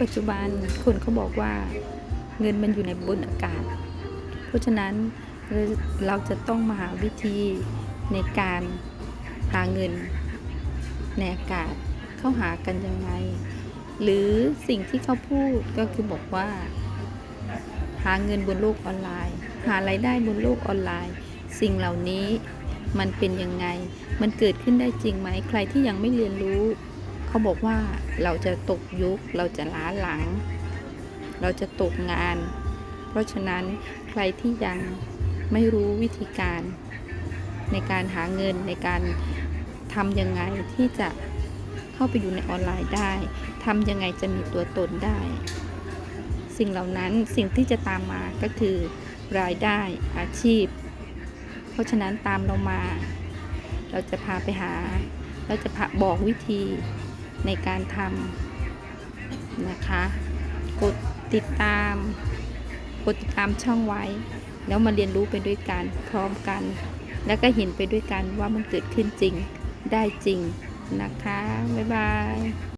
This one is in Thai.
ปัจจุบันคนเขาบอกว่าเงินมันอยู่ในบนอากาศ เพราะฉะนั้นเราจะต้องมาหาวิธีในการหาเงินในอากาศเข้าหากันยังไง หรือสิ่งที่เขาพูดก็คือบอกว่า หาเงินบนโลกออนไลน์ หารายได้บนโลกออนไลน์ สิ่งเหล่านี้มันเป็นยังไง มันเกิดขึ้นได้จริงไหมใครที่ยังไม่เรียนรู้ เขาบอกว่าเราจะตกยุค เราจะล้าหลัง เราจะตกงาน เพราะฉะนั้นใครที่ยังไม่รู้วิธีการในการหาเงินในการทำยังไงที่จะเข้าไปอยู่ในออนไลน์ได้ทำยังไงจะมีตัวตนได้ สิ่งเหล่านั้นสิ่งที่จะตามมาก็คือรายได้อาชีพ เพราะฉะนั้นตามเรามา เราจะพาไปหา เราจะพาบอกวิธี ในการทำนะคะ กดติดตาม กดติดตามช่องไว้ แล้วมาเรียนรู้ไปด้วยกันพร้อมกัน แล้วก็เห็นไปด้วยกันว่ามันเกิดขึ้นจริงได้จริงนะคะ บ๊ายบาย